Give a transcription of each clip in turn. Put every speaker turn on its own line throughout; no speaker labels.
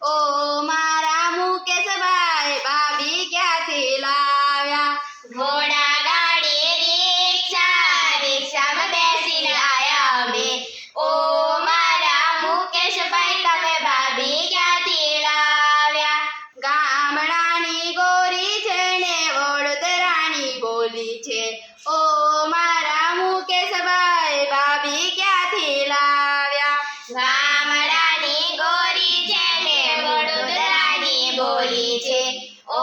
ઓ મારા મુકેશભાઈ ભાભી ક્યાંથી લાવ્યા?
ઘોડા ગાડી રિક્ષા, રિક્ષામાં બેસીને આયા અમે. ઓ મારા મુકેશભાઈ, તમે ભાભી ક્યાંથી લાવ્યા?
ગામડાની ગોરી છે ને વડોદરાની બોલી છે. ઓ મારા મુકેશભાઈ ભાભી ક્યાંથી લાવ્યા?
ગામડા দিয়েছে ও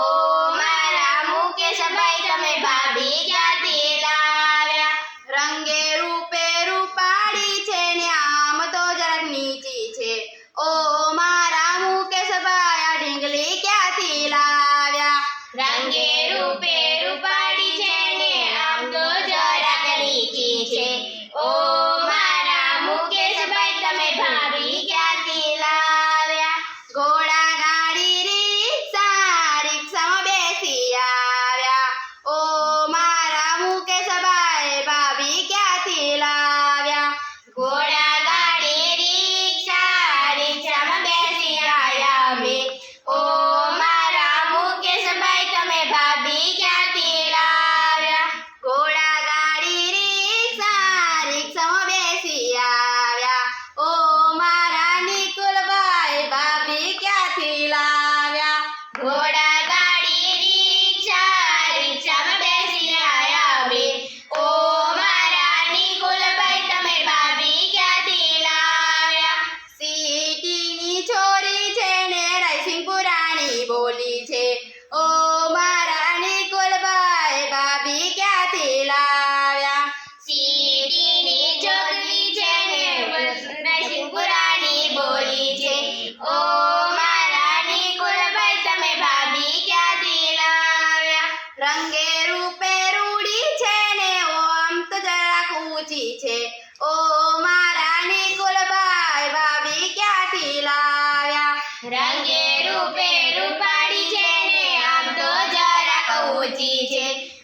રંગે રૂપે રૂડી છે ને ઓમ તો જરાક ઊંચી છે. ઓ મારા નિકુલભાઈ ભાભી ક્યાંથી લાવ્યા?
રંગે રૂપે રૂપાડી છે ને આમ તો જરાક ઊંચી છે.